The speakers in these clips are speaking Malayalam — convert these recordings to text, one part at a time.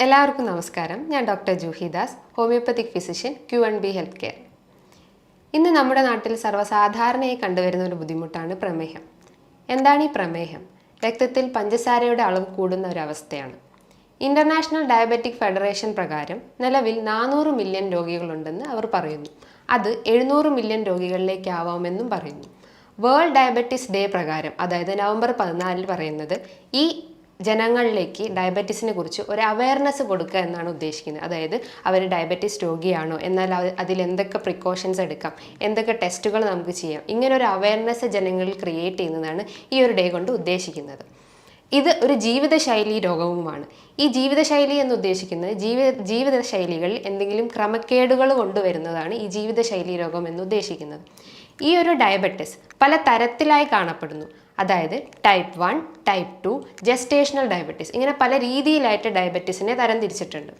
എല്ലാവർക്കും നമസ്കാരം. ഞാൻ doctor Juhidas homoeopathic physician Q and B health care ഇന്ന് നമ്മുടെ നാട്ടിൽ സർവസാധാരണയായി കണ്ടുവരുന്ന ഒരു ബുദ്ധിമുട്ടാണ് പ്രമേഹം. എന്താണ് ഈ പ്രമേഹം? രക്തത്തിൽ പഞ്ചസാരയുടെ അളവ് കൂടുന്ന ഒരു അവസ്ഥയാണ്. ഇന്റർനാഷണൽ ഡയബറ്റിക് ഫെഡറേഷൻ പ്രകാരം നിലവിൽ നാനൂറ് മില്യൺ രോഗികളുണ്ടെന്ന് അവർ പറയുന്നു. അത് എഴുന്നൂറ് മില്യൺ രോഗികളിലേക്കാവാമെന്നും പറയുന്നു. വേൾഡ് ഡയബറ്റിസ് ഡേ പ്രകാരം അതായത് നവംബർ പതിനാലിൽ പറയുന്നത് ഈ ജനങ്ങളിലേക്ക് ഡയബറ്റീസിനെ കുറിച്ച് ഒരു അവയർനെസ് കൊടുക്കുക എന്നാണ് ഉദ്ദേശിക്കുന്നത്. അതായത് അവർ ഡയബറ്റീസ് രോഗിയാണോ എന്നാൽ അതിൽ എന്തൊക്കെ പ്രിക്കോഷൻസ് എടുക്കാം എന്തൊക്കെ ടെസ്റ്റുകൾ നമുക്ക് ചെയ്യാം ഇങ്ങനെ ഒരു അവയർനെസ് ജനങ്ങളിൽ ക്രിയേറ്റ് ചെയ്യുന്നതാണ് ഈ ഒരു ഡേ കൊണ്ട് ഉദ്ദേശിക്കുന്നത്. ഇത് ഒരു ജീവിതശൈലി രോഗവുമാണ്. ഈ ജീവിതശൈലി എന്ന് ഉദ്ദേശിക്കുന്നത് ജീവിത ജീവിതശൈലികളിൽ എന്തെങ്കിലും ക്രമക്കേടുകൾ കൊണ്ടുവരുന്നതാണ് ഈ ജീവിതശൈലി രോഗം എന്ന് ഉദ്ദേശിക്കുന്നത്. ഈ ഒരു ഡയബറ്റിസ് പല തരത്തിലായി കാണപ്പെടുന്നു. അതായത് type one type two gestational diabetes ഇങ്ങനെ പല രീതിയിലായിട്ട് ഡയബറ്റീസിനെ തരംതിരിച്ചിട്ടുണ്ട്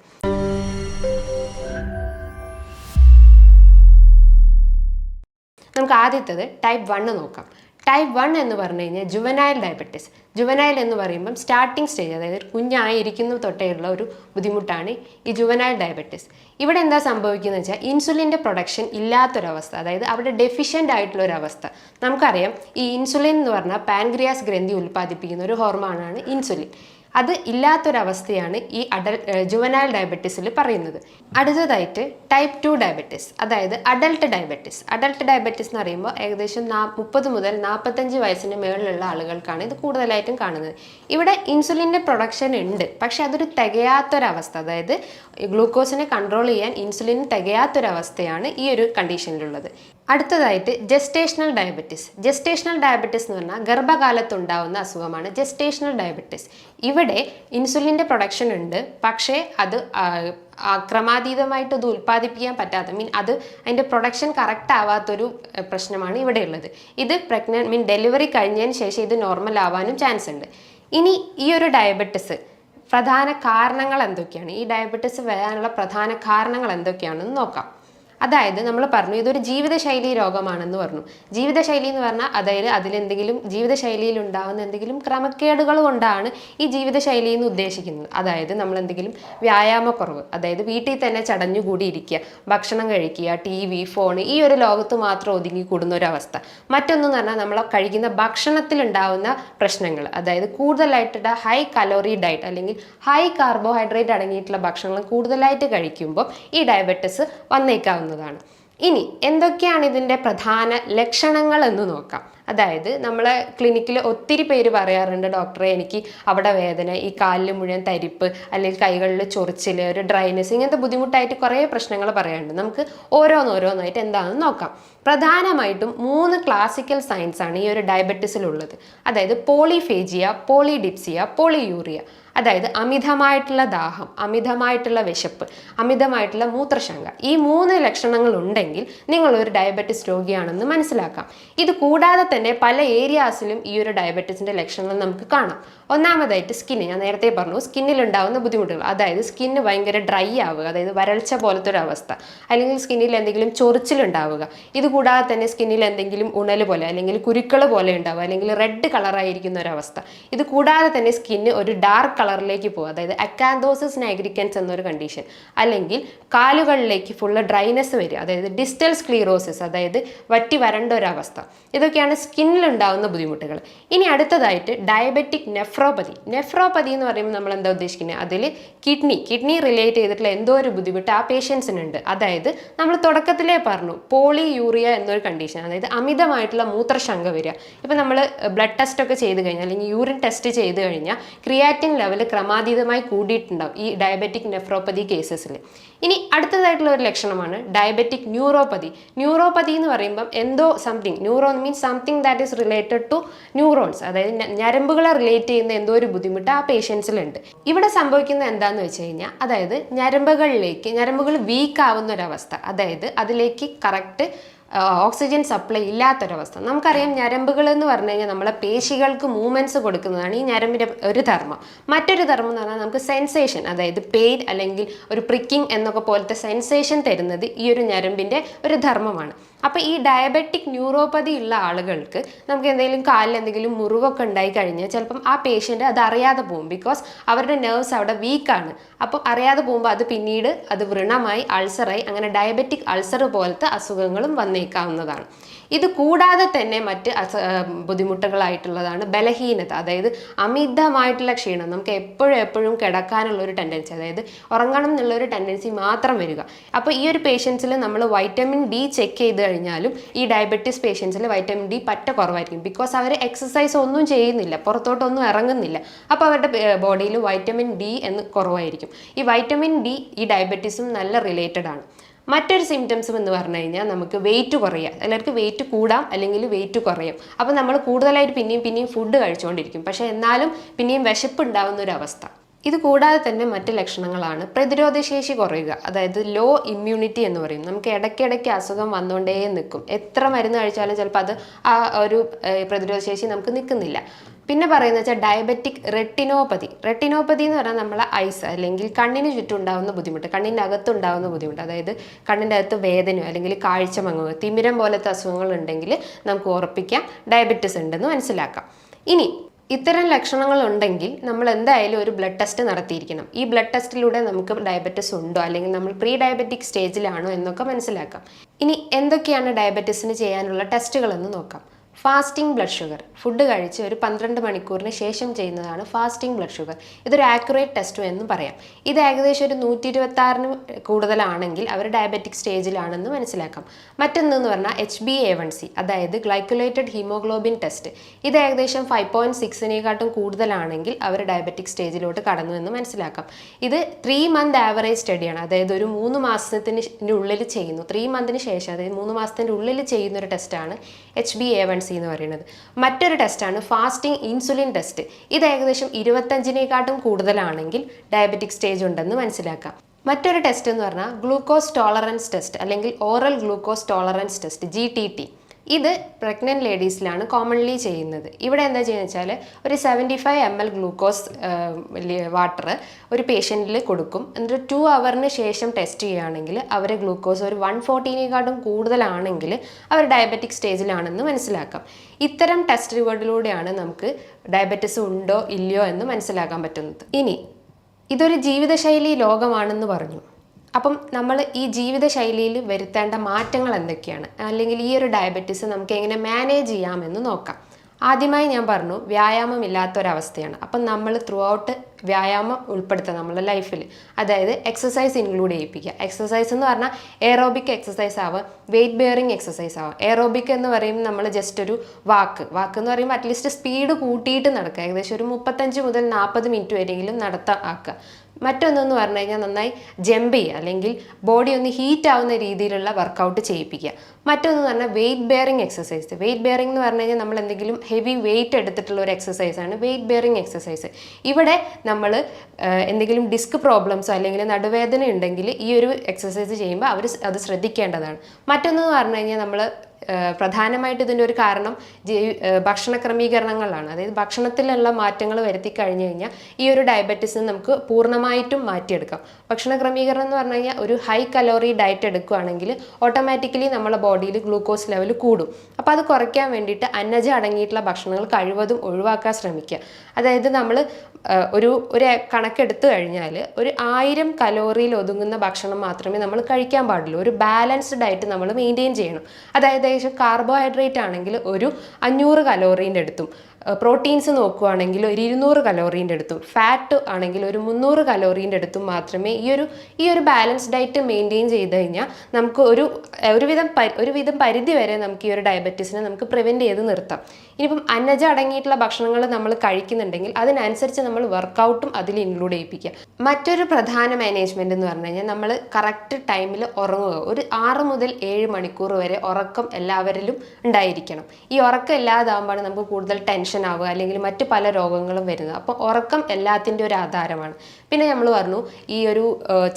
നമുക്ക് ആദ്യത്തേത് ടൈപ്പ് വണ്ണ് നോക്കാം. ടൈപ്പ് വൺ എന്ന് പറഞ്ഞു കഴിഞ്ഞാൽ ജുവനൈൽ ഡയബറ്റിസ് ജുവനൈൽ എന്ന് പറയുമ്പം സ്റ്റാർട്ടിംഗ് സ്റ്റേജ് അതായത് കുഞ്ഞായിരിക്കുന്ന തൊട്ടേയുള്ള ഒരു ബുദ്ധിമുട്ടാണ് ഈ ജുവനൈൽ ഡയബറ്റിസ് ഇവിടെ എന്താ സംഭവിക്കുന്നത് വെച്ചാൽ ഇൻസുലിന്റെ പ്രൊഡക്ഷൻ ഇല്ലാത്തൊരവസ്ഥ അതായത് അവിടെ ഡെഫിഷ്യന്റ് ആയിട്ടുള്ള ഒരു അവസ്ഥ. നമുക്കറിയാം ഈ ഇൻസുലിൻ എന്ന് പറഞ്ഞാൽ പാൻക്രിയാസ് ഗ്രന്ഥി ഉൽപ്പാദിപ്പിക്കുന്ന ഒരു ഹോർമോണാണ് ഇൻസുലിൻ അത് ഇല്ലാത്തൊരവസ്ഥയാണ് ഈ അഡൽ ജുവനൈൽ ഡയബറ്റീസിൽ പറയുന്നത്. അടുത്തതായിട്ട് ടൈപ്പ് ടു ഡയബറ്റീസ് അതായത് അഡൽട്ട് ഡയബറ്റീസ് അഡൽട്ട് ഡയബറ്റീസ് എന്ന് പറയുമ്പോൾ ഏകദേശം നാ മുപ്പത് മുതൽ നാൽപ്പത്തഞ്ച് വയസ്സിന് മുകളിലുള്ള ആളുകൾക്കാണ് ഇത് കൂടുതലായിട്ടും കാണുന്നത്. ഇവിടെ ഇൻസുലിന്റെ പ്രൊഡക്ഷൻ ഉണ്ട് പക്ഷേ അതൊരു തികയാത്തൊരവസ്ഥ. അതായത് ഗ്ലൂക്കോസിനെ കൺട്രോൾ ചെയ്യാൻ ഇൻസുലിൻ തികയാത്തൊരവസ്ഥയാണ് ഈ ഒരു കണ്ടീഷനിലുള്ളത് അടുത്തതായിട്ട് ജസ്റ്റേഷണൽ ഡയബറ്റിസ് ജസ്റ്റേഷണൽ ഡയബറ്റിസ് എന്ന് പറഞ്ഞാൽ ഗർഭകാലത്തുണ്ടാവുന്ന അസുഖമാണ് ജസ്റ്റേഷണൽ ഡയബറ്റിസ് ഇവിടെ ഇൻസുലിന്റെ പ്രൊഡക്ഷൻ ഉണ്ട്. പക്ഷേ അത് ക്രമാതീതമായിട്ടത് ഉൽപ്പാദിപ്പിക്കാൻ പറ്റാത്ത മീൻ അത് അതിന്റെ പ്രൊഡക്ഷൻ കറക്റ്റ് ആവാത്തൊരു പ്രശ്നമാണ് ഇവിടെ ഉള്ളത്. ഇത് പ്രഗ്നൻ മീൻ ഡെലിവറി കഴിഞ്ഞതിന് ശേഷം ഇത് നോർമൽ ആവാനും ചാൻസ് ഉണ്ട്. ഇനി ഈ ഒരു ഡയബറ്റിസ് പ്രധാന കാരണങ്ങൾ എന്തൊക്കെയാണ്? ഈ ഡയബറ്റിസ് വരാനുള്ള പ്രധാന കാരണങ്ങൾ എന്തൊക്കെയാണെന്ന് നോക്കാം. അതായത് നമ്മൾ പറഞ്ഞു ഇതൊരു ജീവിതശൈലി രോഗമാണെന്ന് പറഞ്ഞു. ജീവിതശൈലി എന്ന് പറഞ്ഞാൽ അതായത് അതിലെന്തെങ്കിലും ജീവിതശൈലിയിൽ ഉണ്ടാകുന്ന എന്തെങ്കിലും ക്രമക്കേടുകൾ കൊണ്ടാണ് ഈ ജീവിതശൈലി എന്ന് ഉദ്ദേശിക്കുന്നത്. അതായത് നമ്മൾ എന്തെങ്കിലും വ്യായാമക്കുറവ് അതായത് വീട്ടിൽ തന്നെ ചടഞ്ഞുകൂടി ഇരിക്കുക ഭക്ഷണം കഴിക്കുക ടി വി ഫോൺ ഈ ഒരു ലോകത്ത് മാത്രം ഒതുങ്ങി കൂടുന്ന ഒരു അവസ്ഥ. മറ്റൊന്നെന്ന് പറഞ്ഞാൽ നമ്മൾ കഴിക്കുന്ന ഭക്ഷണത്തിൽ ഉണ്ടാകുന്ന പ്രശ്നങ്ങൾ അതായത് കൂടുതലായിട്ടുള്ള ഹൈ കലോറി ഡയറ്റ് അല്ലെങ്കിൽ ഹൈ കാർബോഹൈഡ്രേറ്റ് അടങ്ങിയിട്ടുള്ള ഭക്ഷണങ്ങൾ കൂടുതലായിട്ട് കഴിക്കുമ്പോൾ ഈ ഡയബറ്റിസ് വന്നേക്കാവുന്നതാണ് ഇനി എന്തൊക്കെയാണ് ഇതിന്റെ പ്രധാന ലക്ഷണങ്ങൾ എന്ന് നോക്കാം. അതായത് നമ്മളെ ക്ലിനിക്കിൽ ഒത്തിരി പേര് പറയാറുണ്ട് ഡോക്ടറെ എനിക്ക് അവിടെ വേദന ഈ കാലിൽ മുഴുവൻ തരിപ്പ് അല്ലെങ്കിൽ കൈകളിൽ ചൊറിച്ചിൽ ഒരു ഡ്രൈനെസ് ഇങ്ങനത്തെ ബുദ്ധിമുട്ടായിട്ട് കുറേ പ്രശ്നങ്ങൾ പറയാറുണ്ട്. നമുക്ക് ഓരോന്നോരോന്നായിട്ട് എന്താണെന്ന് നോക്കാം. പ്രധാനമായിട്ടും മൂന്ന് ക്ലാസിക്കൽ സയൻസ് ആണ് ഈ ഒരു ഡയബറ്റിസിലുള്ളത് അതായത് പോളിഫേജിയ പോളിഡിപ്സിയ പോളിയൂറിയ അതായത് അമിതമായിട്ടുള്ള ദാഹം അമിതമായിട്ടുള്ള വിശപ്പ് അമിതമായിട്ടുള്ള മൂത്രശങ്ക ഈ മൂന്ന് ലക്ഷണങ്ങൾ ഉണ്ടെങ്കിൽ നിങ്ങൾ ഒരു ഡയബറ്റിസ് രോഗിയാണെന്ന് മനസ്സിലാക്കാം. ഇത് കൂടാതെ തന്നെ പല ഏരിയാസിലും ഈ ഒരു ഡയബറ്റിസിന്റെ ലക്ഷണങ്ങൾ നമുക്ക് കാണാം. ഒന്നാമതായിട്ട് സ്കിന്ന് ഞാൻ നേരത്തെ പറഞ്ഞു സ്കിന്നിൽ ഉണ്ടാകുന്ന ബുദ്ധിമുട്ടുകൾ. അതായത് സ്കിന്ന് ഭയങ്കര ഡ്രൈ ആവുക അതായത് വരൾച്ച പോലത്തെ ഒരു അവസ്ഥ. അല്ലെങ്കിൽ സ്കിന്നിൽ എന്തെങ്കിലും ചൊറിച്ചിലുണ്ടാവുക. ഇതുകൂടാതെ തന്നെ സ്കിന്നിൽ എന്തെങ്കിലും ഉണൽ പോലെ അല്ലെങ്കിൽ കുരുക്കൾ പോലെ ഉണ്ടാവുക അല്ലെങ്കിൽ റെഡ് കളറായിരിക്കുന്ന ഒരവസ്ഥ ഇത് കൂടാതെ തന്നെ സ്കിന്ന് ഒരു ഡാർക്ക് കളറിലേക്ക് പോകുക. അതായത് അക്കാന്തോസിസ് നൈഗ്രിക്കൻസ് എന്നൊരു കണ്ടീഷൻ അല്ലെങ്കിൽ കാലുകളിലേക്ക് ഫുള്ള് ഡ്രൈനെസ് വരിക. അതായത് ഡിസ്റ്റൽ സ്ക്ലീറോസിസ് അതായത് വറ്റി വരണ്ട ഒരവസ്ഥ ഇതൊക്കെയാണ് സ്കിന്നിൽ ഉണ്ടാകുന്ന ബുദ്ധിമുട്ടുകൾ. ഇനി അടുത്തതായിട്ട് ഡയബറ്റിക് നെഫ്രോപ്പതി നെഫ്രോപ്പതി എന്ന് പറയുമ്പോൾ നമ്മൾ എന്താ ഉദ്ദേശിക്കുന്നത്? അതിൽ കിഡ്നി കിഡ്നി റിലേറ്റ് ചെയ്തിട്ടുള്ള എന്തോ ഒരു ബുദ്ധിമുട്ട് ആ പേഷ്യൻസിനുണ്ട് അതായത് നമ്മൾ തുടക്കത്തിലേ പറഞ്ഞു പോളി യൂറിയ എന്നൊരു കണ്ടീഷൻ അതായത് അമിതമായിട്ടുള്ള മൂത്രശങ്ക വരിക. ഇപ്പം നമ്മൾ ബ്ലഡ് ടെസ്റ്റ് ഒക്കെ ചെയ്ത് കഴിഞ്ഞാൽ അല്ലെങ്കിൽ യൂറിൻ ടെസ്റ്റ് ചെയ്ത് കഴിഞ്ഞാൽ ക്രിയാറ്റിൻ ലെവൽ ക്രമാതീതമായി കൂടിയിട്ടുണ്ടാവും ഈ ഡയബറ്റിക് നെഫ്രോപ്പതി കേസസിൽ ഇനി അടുത്തതായിട്ടുള്ള ഒരു ലക്ഷണമാണ് ഡയബറ്റിക് ന്യൂറോപ്പതി ന്യൂറോപ്പതി എന്ന് പറയുമ്പം എന്തോ something neuro means something that is related to neurons അതായത് ഞരമ്പുകളെ റിലേറ്റ് ചെയ്യുന്ന എന്തോ ഒരു ബുദ്ധിമുട്ട് ആ പേഷ്യൻസിലുണ്ട് ഇവിടെ സംഭവിക്കുന്നത് എന്താണെന്ന് വെച്ച് കഴിഞ്ഞാൽ അതായത് ഞരമ്പുകളിലേക്ക് ഞരമ്പുകൾ വീക്ക് ആവുന്ന ഒരവസ്ഥ അതായത് അതിലേക്ക് കറക്റ്റ് ഓക്സിജൻ സപ്ലൈ ഇല്ലാത്തൊരവസ്ഥ. നമുക്കറിയാം ഞരമ്പുകൾ എന്ന് പറഞ്ഞു കഴിഞ്ഞാൽ നമ്മളെ പേശികൾക്ക് മൂവ്മെന്റ്സ് കൊടുക്കുന്നതാണ് ഈ ഞരമ്പിന്റെ ഒരു ധർമ്മം. മറ്റൊരു ധർമ്മം എന്ന് പറഞ്ഞാൽ നമുക്ക് സെൻസേഷൻ അതായത് പെയിൻ അല്ലെങ്കിൽ ഒരു പ്രിക്കിംഗ് എന്നൊക്കെ പോലത്തെ സെൻസേഷൻ തരുന്നത് ഈ ഒരു ഞരമ്പിന്റെ ഒരു ധർമ്മമാണ്. അപ്പോൾ ഈ ഡയബറ്റിക് ന്യൂറോപ്പതി ഉള്ള ആളുകൾക്ക് നമുക്ക് എന്തെങ്കിലും കാലിൽ എന്തെങ്കിലും മുറിവൊക്കെ ഉണ്ടായി കഴിഞ്ഞാൽ ചിലപ്പം ആ പേഷ്യന്റ് അത് അറിയാതെ പോകും ബിക്കോസ് അവരുടെ നെർവ്സ് അവിടെ വീക്കാണ് അപ്പോൾ അറിയാതെ പോകുമ്പോൾ അത് പിന്നീട് അത് വ്രണമായി അൾസറായി അങ്ങനെ ഡയബറ്റിക് അൾസർ പോലത്തെ അസുഖങ്ങളും വന്നേക്കാവുന്നതാണ് ഇത് കൂടാതെ തന്നെ മറ്റ് അസ ബുദ്ധിമുട്ടുകളായിട്ടുള്ളതാണ് ബലഹീനത. അതായത് അമിതമായിട്ടുള്ള ക്ഷീണം. നമുക്ക് എപ്പോഴും എപ്പോഴും കിടക്കാനുള്ള ഒരു ടെൻഡൻസി അതായത് ഉറങ്ങണം എന്നുള്ള ഒരു ടെൻഡൻസി മാത്രം വരിക. അപ്പോൾ ഈ ഒരു പേഷ്യൻസിൽ നമ്മൾ വൈറ്റമിൻ ഡി ചെക്ക് ചെയ്ത് കഴിഞ്ഞാലും ഈ ഡയബറ്റീസ് പേഷ്യൻസിൽ വൈറ്റമിൻ ഡി പറ്റ കുറവായിരിക്കും. ബിക്കോസ് അവർ എക്സസൈസ് ഒന്നും ചെയ്യുന്നില്ല. പുറത്തോട്ടൊന്നും ഇറങ്ങുന്നില്ല. അപ്പോൾ അവരുടെ ബോഡിയിൽ വൈറ്റമിൻ ഡി എന്ന് കുറവായിരിക്കും. ഈ വൈറ്റമിൻ ഡി ഈ ഡയബറ്റീസും നല്ല റിലേറ്റഡ് ആണ്. മറ്റൊരു സിംറ്റംസും എന്ന് പറഞ്ഞു കഴിഞ്ഞാൽ നമുക്ക് വെയിറ്റ് കുറയുക ചിലർക്ക് വെയിറ്റ് കൂടാം അല്ലെങ്കിൽ വെയിറ്റ് കുറയും. അപ്പോൾ നമ്മൾ കൂടുതലായിട്ട് പിന്നെയും പിന്നെയും ഫുഡ് കഴിച്ചുകൊണ്ടിരിക്കും. പക്ഷേ എന്നാലും പിന്നെയും വിശപ്പ് ഉണ്ടാകുന്ന ഒരു അവസ്ഥ. ഇത് കൂടാതെ തന്നെ മറ്റ് ലക്ഷണങ്ങളാണ്. പ്രതിരോധശേഷി കുറയുക. അതായത് ലോ ഇമ്മ്യൂണിറ്റി എന്ന് പറയും. നമുക്ക് ഇടയ്ക്കിടയ്ക്ക് അസുഖം വന്നുകൊണ്ടേ നിൽക്കും. എത്ര മരുന്ന് കഴിച്ചാലും ചിലപ്പോൾ അത് ആ ഒരു പ്രതിരോധശേഷി നമുക്ക് നിൽക്കുന്നില്ല. പിന്നെ പറയുന്നത് വെച്ചാൽ ഡയബറ്റിക് റെട്ടിനോപ്പതി റെട്ടിനോപ്പതി എന്ന് പറഞ്ഞാൽ നമ്മളെ ഐസ് അല്ലെങ്കിൽ കണ്ണിന് ചുറ്റും ഉണ്ടാകുന്ന ബുദ്ധിമുട്ട് കണ്ണിന്റെ അകത്ത് ഉണ്ടാകുന്ന ബുദ്ധിമുട്ട്. അതായത് കണ്ണിന്റെ അകത്ത് വേദനയോ അല്ലെങ്കിൽ കാഴ്ച മങ്ങുകയോ തിമിരം പോലത്തെ അസുഖങ്ങൾ ഉണ്ടെങ്കിൽ നമുക്ക് ഉറപ്പിക്കാം. ഡയബറ്റിസ് ഉണ്ടെന്ന് മനസ്സിലാക്കാം. ഇനി ഇത്തരം ലക്ഷണങ്ങൾ ഉണ്ടെങ്കിൽ നമ്മൾ എന്തായാലും ഒരു ബ്ലഡ് ടെസ്റ്റ് നടത്തിയിരിക്കണം. ഈ ബ്ലഡ് ടെസ്റ്റിലൂടെ നമുക്ക് ഡയബറ്റിസ് ഉണ്ടോ അല്ലെങ്കിൽ നമ്മൾ പ്രീ ഡയബറ്റിക് സ്റ്റേജിലാണോ എന്നൊക്കെ മനസ്സിലാക്കാം. ഇനി എന്തൊക്കെയാണ് ഡയബറ്റിസിന് ചെയ്യാനുള്ള ടെസ്റ്റുകളെന്ന് നോക്കാം. Fasting blood sugar. ഫുഡ് കഴിച്ച് ഒരു പന്ത്രണ്ട് മണിക്കൂറിന് ശേഷം ചെയ്യുന്നതാണ് ഫാസ്റ്റിംഗ് ബ്ലഡ് ഷുഗർ. ഇതൊരു ആക്യുറേറ്റ് ടെസ്റ്റും എന്ന് പറയാം. ഇത് ഏകദേശം ഒരു നൂറ്റി ഇരുപത്തി ആറിന് കൂടുതലാണെങ്കിൽ അവർ ഡയബറ്റിക് സ്റ്റേജിലാണെന്ന് മനസ്സിലാക്കാം. മറ്റൊന്നെന്ന് പറഞ്ഞാൽ H B A one C അതായത് ഗ്ലൈക്കുലേറ്റഡ് ഹീമോഗ്ലോബിൻ ടെസ്റ്റ്. ഇത് ഏകദേശം ഫൈവ് പോയിന്റ് സിക്സിനെക്കാട്ടും കൂടുതലാണെങ്കിൽ അവർ ഡയബറ്റിക് സ്റ്റേജിലോട്ട് കടന്നു എന്ന് മനസ്സിലാക്കാം. ഇത് ത്രീ മന്ത് ആവറേജ് സ്റ്റഡിയാണ് അതായത് ഒരു മൂന്ന് മാസത്തിന് ഉള്ളിൽ ചെയ്യുന്നു ത്രീ മന്തിന് ശേഷം അതായത് മൂന്ന് മാസത്തിന്റെ ഉള്ളിൽ ചെയ്യുന്ന ഒരു ടെസ്റ്റാണ് H B A one C എന്ന് പറയുന്നത്. മറ്റൊരു ടെസ്റ്റാണ് ഫാസ്റ്റിംഗ് ഇൻസുലിൻ ടെസ്റ്റ് ഇത് ഏകദേശം ഇരുപത്തഞ്ചിനെക്കാട്ടും കൂടുതലാണെങ്കിൽ ഡയബറ്റിക് സ്റ്റേജ് ഉണ്ടെന്ന് മനസ്സിലാക്കാം. മറ്റൊരു ടെസ്റ്റ് എന്ന് പറഞ്ഞാൽ ഗ്ലൂക്കോസ് ടോളറൻസ് ടെസ്റ്റ് അല്ലെങ്കിൽ oral glucose tolerance test G T T ഇത് പ്രഗ്നന്റ് ലേഡീസിലാണ് കോമൺലി ചെയ്യുന്നത്. ഇവിടെ എന്താ ചെയ്യുന്നത് വെച്ചാൽ ഒരു seventy five M L glucose water ഒരു പേഷ്യന്റിൽ കൊടുക്കും. എന്നിട്ട് ടു അവറിന് ശേഷം ടെസ്റ്റ് ചെയ്യുകയാണെങ്കിൽ അവരെ ഗ്ലൂക്കോസ് ഒരു വൺ ഫോർട്ടീനേക്കാട്ടും കൂടുതലാണെങ്കിൽ അവർ ഡയബറ്റിക് സ്റ്റേജിലാണെന്ന് മനസ്സിലാക്കാം. ഇത്തരം ടെസ്റ്റ് ടെസ്റ്റുകളിലൂടെയാണ് നമുക്ക് ഡയബറ്റിസ് ഉണ്ടോ ഇല്ലയോ എന്ന് മനസ്സിലാക്കാൻ പറ്റുന്നത്. ഇനി ഇതൊരു ജീവിതശൈലി ലോകമാണെന്ന് പറഞ്ഞു. അപ്പം നമ്മൾ ഈ ജീവിതശൈലിയിൽ വരുത്തേണ്ട മാറ്റങ്ങൾ എന്തൊക്കെയാണ്? അല്ലെങ്കിൽ ഈ ഒരു ഡയബറ്റീസ് നമുക്ക് എങ്ങനെ മാനേജ് ചെയ്യാമെന്ന് നോക്കാം. ആദ്യമായി ഞാൻ പറഞ്ഞു വ്യായാമം ഇല്ലാത്ത ഇല്ലാത്തൊരവസ്ഥയാണ്. അപ്പം നമ്മൾ ത്രൂ ഔട്ട് വ്യായാമം ഉൾപ്പെടുത്തുക നമ്മുടെ ലൈഫിൽ അതായത് എക്സസൈസ് ഇൻക്ലൂഡ് ചെയ്യിപ്പിക്കുക. എക്സസൈസ് എന്ന് പറഞ്ഞാൽ എയറോബിക് എക്സസൈസ് ആവുക വെയിറ്റ് ബെയറിംഗ് എക്സസൈസ് ആവുക. എയറോബിക് എന്ന് പറയുമ്പോൾ നമ്മൾ ജസ്റ്റ് ഒരു വാക്ക് വാക്ക് എന്ന് പറയുമ്പോൾ അറ്റ്ലീസ്റ്റ് സ്പീഡ് കൂട്ടിയിട്ട് നടക്കുക. ഏകദേശം ഒരു മുപ്പത്തഞ്ച് മുതൽ നാൽപ്പത് മിനിറ്റ് വരെയെങ്കിലും നടത്താൻ ആക്കുക. മറ്റൊന്നെന്ന് പറഞ്ഞു കഴിഞ്ഞാൽ നന്നായി ജമ്പ് ചെയ്യുക. അല്ലെങ്കിൽ ബോഡി ഒന്ന് ഹീറ്റ് ആവുന്ന രീതിയിലുള്ള വർക്കൗട്ട് ചെയ്യിപ്പിക്കുക. മറ്റൊന്ന് പറഞ്ഞാൽ weight bearing exercise weight bearing എന്ന് പറഞ്ഞു കഴിഞ്ഞാൽ നമ്മൾ എന്തെങ്കിലും ഹെവി വെയിറ്റ് എടുത്തിട്ടുള്ള ഒരു എക്സസൈസാണ് വെയിറ്റ് ബെയറിംഗ് എക്സസൈസ് ഇവിടെ നമ്മൾ എന്തെങ്കിലും ഡിസ്ക് പ്രോബ്ലംസോ അല്ലെങ്കിൽ നടുവേദന ഉണ്ടെങ്കിൽ ഈ ഒരു എക്സസൈസ് ചെയ്യുമ്പോൾ അവർ അത് ശ്രദ്ധിക്കേണ്ടതാണ്. മറ്റൊന്നെന്ന് പറഞ്ഞു കഴിഞ്ഞാൽ നമ്മൾ പ്രധാനമായിട്ട് ഇതിന്റെ ഒരു കാരണം ഭക്ഷണ ക്രമീകരണങ്ങളാണ്. അതായത് ഭക്ഷണത്തിലുള്ള മാറ്റങ്ങൾ വരുത്തി കഴിഞ്ഞു കഴിഞ്ഞാൽ ഈ ഒരു ഡയബറ്റീസിന് നമുക്ക് പൂർണമായിട്ടും മാറ്റിയെടുക്കാം. ഭക്ഷണ ക്രമീകരണം എന്ന് പറഞ്ഞു കഴിഞ്ഞാൽ ഒരു ഹൈ കലോറി ഡയറ്റ് എടുക്കുകയാണെങ്കിൽ ഓട്ടോമാറ്റിക്കലി നമ്മുടെ ബോഡിയിൽ ഗ്ലൂക്കോസ് ലെവൽ കൂടും. അപ്പോൾ അത് കുറയ്ക്കാൻ വേണ്ടിയിട്ട് അന്നജ അടങ്ങിയിട്ടുള്ള ഭക്ഷണങ്ങൾ കഴിവതും ഒഴിവാക്കാൻ ശ്രമിക്കുക. അതായത് നമ്മൾ ഒരു ഒരു കണക്കെടുത്തു കഴിഞ്ഞാൽ ഒരു ആയിരം കലോറിയിൽ ഒതുങ്ങുന്ന ഭക്ഷണം മാത്രമേ നമ്മൾ കഴിക്കാൻ പാടുള്ളൂ. ഒരു ബാലൻസ്ഡ് ഡയറ്റ് നമ്മൾ മെയിന്റെയിൻ ചെയ്യണം. അതായത് ഏകദേശം കാർബോഹൈഡ്രേറ്റ് ആണെങ്കിൽ ഒരു അഞ്ഞൂറ് കലോറീന്റെ അടുത്തും. പ്രോട്ടീൻസ് നോക്കുകയാണെങ്കിൽ ഒരു ഇരുന്നൂറ് കലോറീന്റെ അടുത്തും ഫാറ്റ് ആണെങ്കിൽ ഒരു മുന്നൂറ് കലോറീന്റെ അടുത്തും മാത്രമേ ഈ ഒരു ഈ ഒരു ബാലൻസ് ഡയറ്റ് മെയിന്റെയിൻ ചെയ്ത് കഴിഞ്ഞാൽ നമുക്ക് ഒരു ഒരുവിധം ഒരുവിധം പരിധി വരെ നമുക്ക് ഈ ഒരു ഡയബറ്റീസിനെ നമുക്ക് പ്രിവെന്റ് ചെയ്ത് നിർത്താം. ഇനിയിപ്പം അന്നജ അടങ്ങിയിട്ടുള്ള ഭക്ഷണങ്ങൾ നമ്മൾ കഴിക്കുന്നുണ്ടെങ്കിൽ അതിനനുസരിച്ച് നമ്മൾ വർക്കൗട്ടും അതിൽ ഇൻക്ലൂഡ് ചെയ്യിപ്പിക്കുക. മറ്റൊരു പ്രധാന മാനേജ്മെന്റ് എന്ന് പറഞ്ഞു കഴിഞ്ഞാൽ നമ്മൾ കറക്റ്റ് ടൈമിൽ ഉറങ്ങുക. ഒരു ആറ് മുതൽ ഏഴ് മണിക്കൂർ വരെ ഉറക്കം എല്ലാവരിലും ഉണ്ടായിരിക്കണം. ഈ ഉറക്കം ഇല്ലാതാകുമ്പോൾ നമുക്ക് കൂടുതൽ ടെൻഷൻ ടെൻഷൻ ആവുക അല്ലെങ്കിൽ മറ്റ് പല രോഗങ്ങളും വരുന്നത് അപ്പോൾ ഉറക്കം എല്ലാത്തിന്റെ ഒരു ആധാരമാണ്. പിന്നെ നമ്മൾ പറഞ്ഞു ഈ ഒരു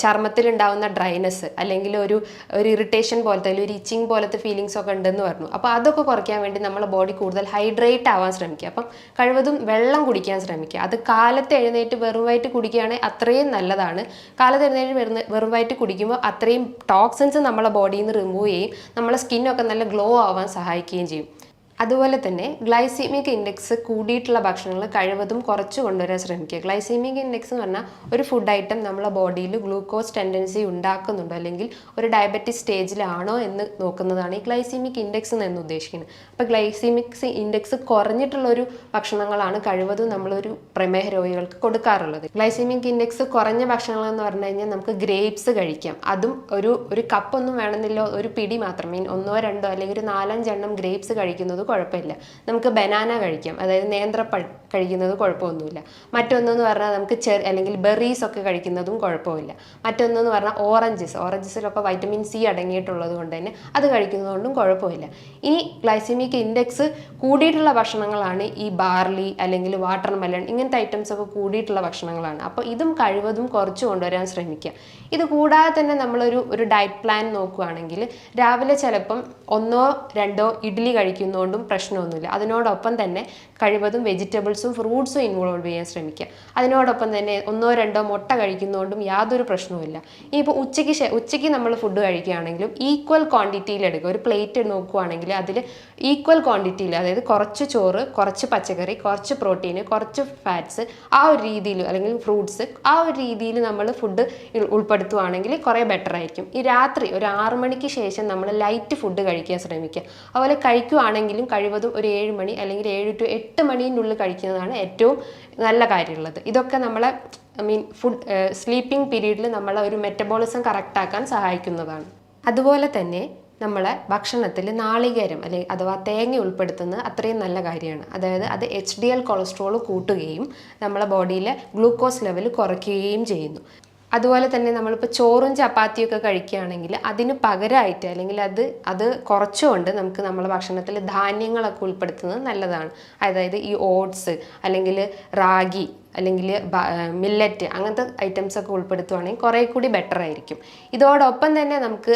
ചർമ്മത്തിലുണ്ടാവുന്ന ഡ്രൈനെസ് അല്ലെങ്കിൽ ഒരു ഒരു ഇറിറ്റേഷൻ പോലത്തെ അല്ലെങ്കിൽ ഒരു ഇച്ചിങ് പോലത്തെ ഫീലിങ്സ് ഒക്കെ ഉണ്ടെന്ന് പറഞ്ഞു. അപ്പോൾ അതൊക്കെ കുറയ്ക്കാൻ വേണ്ടി നമ്മളെ ബോഡി കൂടുതൽ ഹൈഡ്രേറ്റ് ആവാൻ ശ്രമിക്കുക. അപ്പം കഴിവതും വെള്ളം കുടിക്കാൻ ശ്രമിക്കുക. അത് കാലത്ത് എഴുന്നേറ്റ് വെറും കുടിക്കുകയാണെങ്കിൽ അത്രയും നല്ലതാണ്. കാലത്ത് എഴുന്നേറ്റ് വെറും വെറും കുടിക്കുമ്പോൾ അത്രയും ടോക്സിൻസ് നമ്മളെ ബോഡിയിൽ നിന്ന് റിമൂവ് ചെയ്യും. നമ്മളെ സ്കിന്നൊക്കെ നല്ല ഗ്ലോ ആവാൻ സഹായിക്കുകയും ചെയ്യും. അതുപോലെ തന്നെ ഗ്ലൈസീമിക് ഇൻഡെക്സ് കൂടിയിട്ടുള്ള ഭക്ഷണങ്ങൾ കഴിവതും കുറച്ച് കൊണ്ടുവരാൻ ശ്രമിക്കുക. ഗ്ലൈസീമിക് ഇൻഡെക്സ് എന്ന് പറഞ്ഞാൽ ഒരു ഫുഡ് ഐറ്റം നമ്മളെ ബോഡിയിൽ ഗ്ലൂക്കോസ് ടെൻഡൻസി ഉണ്ടാക്കുന്നുണ്ടോ. അല്ലെങ്കിൽ ഒരു ഡയബറ്റിസ് സ്റ്റേജിലാണോ എന്ന് നോക്കുന്നതാണ് ഈ ഗ്ലൈസീമിക് ഇൻഡെക്സ് എന്ന് ഉദ്ദേശിക്കുന്നത്. അപ്പോൾ ഗ്ലൈസീമിക് ഇൻഡെക്സ് കുറഞ്ഞിട്ടുള്ള ഒരു ഭക്ഷണങ്ങളാണ് കഴിവതും നമ്മളൊരു പ്രമേഹ രോഗികൾക്ക് കൊടുക്കാറുള്ളത്. ഗ്ലൈസീമിക് ഇൻഡെക്സ് കുറഞ്ഞ ഭക്ഷണങ്ങൾ എന്ന് പറഞ്ഞു കഴിഞ്ഞാൽ നമുക്ക് ഗ്രേപ്സ് കഴിക്കാം. അതും ഒരു ഒരു കപ്പൊന്നും വേണമെന്നില്ല. ഒരു പിടി മാത്രം. മീൻ ഒന്നോ രണ്ടോ അല്ലെങ്കിൽ ഒരു നാലഞ്ചെണ്ണം ഗ്രേപ്സ് കഴിക്കുന്നത് കുഴപ്പമില്ല. നമുക്ക് ബനാന കഴിക്കാം. അതായത് നേന്ത്രപ്പഴം. കഴിക്കുന്നത് കുഴപ്പമൊന്നുമില്ല. മറ്റൊന്നെന്ന് പറഞ്ഞാൽ നമുക്ക് ചെറി അല്ലെങ്കിൽ ബെറീസ് ഒക്കെ കഴിക്കുന്നതും കുഴപ്പമില്ല. മറ്റൊന്നെന്ന് പറഞ്ഞാൽ ഓറഞ്ചസ് ഓറഞ്ചസിലൊക്കെ വൈറ്റമിൻ സി അടങ്ങിയിട്ടുള്ളത് കൊണ്ട് തന്നെ അത് കഴിക്കുന്നതുകൊണ്ടും കുഴപ്പമില്ല. ഇനി ഗ്ലൈസിമിക് ഇൻഡെക്സ് കൂടിയിട്ടുള്ള ഭക്ഷണങ്ങളാണ് ഈ ബാർലി അല്ലെങ്കിൽ വാട്ടർ മെലൺ ഇങ്ങനത്തെ ഐറ്റംസ് ഒക്കെ കൂടിയിട്ടുള്ള ഭക്ഷണങ്ങളാണ്. അപ്പോൾ ഇതും കഴിവതും കുറച്ച് കൊണ്ടുവരാൻ ശ്രമിക്കുക. ഇത് കൂടാതെ തന്നെ നമ്മളൊരു ഒരു ഡയറ്റ് പ്ലാൻ നോക്കുകയാണെങ്കിൽ രാവിലെ ചിലപ്പം ഒന്നോ രണ്ടോ ഇഡ്ഡലി കഴിക്കുന്നതുകൊണ്ടും പ്രശ്നമൊന്നുമില്ല. അതിനോടൊപ്പം തന്നെ കഴിവതും വെജിറ്റബിൾസും ഫ്രൂട്ട്സും ഇൻവോൾവ് ചെയ്യാൻ ശ്രമിക്കുക. അതിനോടൊപ്പം തന്നെ ഒന്നോ രണ്ടോ മുട്ട കഴിക്കുന്നതുകൊണ്ടും യാതൊരു പ്രശ്നവുമില്ല ഇനിയിപ്പോൾ ഉച്ചയ്ക്ക് ഉച്ചയ്ക്ക് നമ്മൾ ഫുഡ് കഴിക്കുകയാണെങ്കിലും ഈക്വൽ ക്വാണ്ടിറ്റിയിൽ എടുക്കുക. ഒരു പ്ലേറ്റ് നോക്കുകയാണെങ്കിൽ അതിൽ ഈക്വൽ ക്വാണ്ടിറ്റിയിൽ അതായത് കുറച്ച് ചോറ് കുറച്ച് പച്ചക്കറി കുറച്ച് പ്രോട്ടീന് കുറച്ച് ഫാറ്റ്സ് ആ ഒരു രീതിയിൽ അല്ലെങ്കിൽ ഫ്രൂട്ട്സ് ആ ഒരു രീതിയിൽ നമ്മൾ ഫുഡ് ഉൾപ്പെടുത്തുവാണെങ്കിൽ കുറേ ബെറ്റർ ആയിരിക്കും. ഈ രാത്രി ഒരു ആറ് മണിക്ക് ശേഷം നമ്മൾ ലൈറ്റ് ഫുഡ് കഴിക്കാൻ ശ്രമിക്കുക. അതുപോലെ കഴിക്കുവാണെങ്കിലും കഴിവതും ഒരു ഏഴ് മണി അല്ലെങ്കിൽ ഏഴ് ടു എട്ട് മണീന്റെ ഉള്ളിൽ കഴിക്കുന്നതാണ് ഏറ്റവും നല്ല കാര്യമുള്ളത്. ഇതൊക്കെ നമ്മളെ ഐ മീൻ ഫുഡ് സ്ലീപ്പിംഗ് പീരീഡിൽ നമ്മളെ ഒരു മെറ്റബോളിസം കറക്റ്റാക്കാൻ സഹായിക്കുന്നതാണ്. അതുപോലെ തന്നെ നമ്മളെ ഭക്ഷണത്തിൽ നാളികേരം അല്ലെങ്കിൽ അഥവാ തേങ്ങ ഉൾപ്പെടുത്തുന്നത് അത്രയും നല്ല കാര്യമാണ്. അതായത് അത് എച്ച് ഡി എൽ കൊളസ്ട്രോൾ കൂട്ടുകയും നമ്മളെ ബോഡിയിലെ ഗ്ലൂക്കോസ് ലെവൽ കുറയ്ക്കുകയും ചെയ്യുന്നു. അതുപോലെ തന്നെ നമ്മളിപ്പോൾ ചോറും ചപ്പാത്തിയൊക്കെ കഴിക്കുകയാണെങ്കിൽ അതിന് പകരമായിട്ട് അല്ലെങ്കിൽ അത് അത് കുറച്ചുകൊണ്ട് നമുക്ക് നമ്മളെ ഭക്ഷണത്തിൽ ധാന്യങ്ങളൊക്കെ ഉൾപ്പെടുത്തുന്നത് നല്ലതാണ്. അതായത് ഈ ഓട്സ് അല്ലെങ്കിൽ റാഗി അല്ലെങ്കിൽ മില്ലറ്റ് അങ്ങനത്തെ ഐറ്റംസ് ഒക്കെ ഉൾപ്പെടുത്തുവാണെങ്കിൽ കുറേ കൂടി ബെറ്റർ ആയിരിക്കും. ഇതോടൊപ്പം തന്നെ നമുക്ക്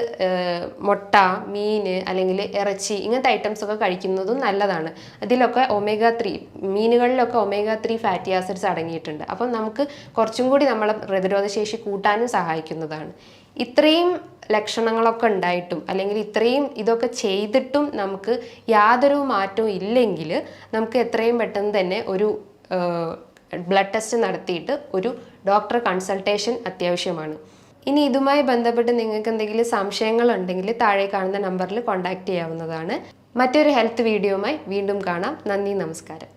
മുട്ട മീൻ അല്ലെങ്കിൽ ഇറച്ചി ഇങ്ങനത്തെ ഐറ്റംസ് ഒക്കെ കഴിക്കുന്നതും നല്ലതാണ്. അതിലൊക്കെ ഒമേഗ ത്രീ മീനുകളിലൊക്കെ ഒമേഗ ത്രീ ഫാറ്റി ആസിഡ്സ് അടങ്ങിയിട്ടുണ്ട്. അപ്പം നമുക്ക് കുറച്ചും കൂടി നമ്മളെ പ്രതിരോധശേഷി കൂട്ടാനും സഹായിക്കുന്നതാണ്. ഇത്രയും ലക്ഷണങ്ങളൊക്കെ ഉണ്ടായിട്ടും അല്ലെങ്കിൽ ഇത്രയും ഇതൊക്കെ ചെയ്തിട്ടും നമുക്ക് യാതൊരു മാറ്റവും ഇല്ലെങ്കിൽ നമുക്ക് എത്രയും പെട്ടെന്ന് തന്നെ ഒരു ബ്ലഡ് ടെസ്റ്റ് നടത്തിയിട്ട് ഒരു ഡോക്ടർ കൺസൾട്ടേഷൻ അത്യാവശ്യമാണ്. ഇനി ഇതുമായി ബന്ധപ്പെട്ട് നിങ്ങൾക്ക് എന്തെങ്കിലും സംശയങ്ങൾ ഉണ്ടെങ്കിൽ താഴെ കാണുന്ന നമ്പറിൽ കോൺടാക്റ്റ് ചെയ്യാവുന്നതാണ്. മറ്റൊരു ഹെൽത്ത് വീഡിയോയുമായി വീണ്ടും കാണാം. നന്ദി നമസ്കാരം.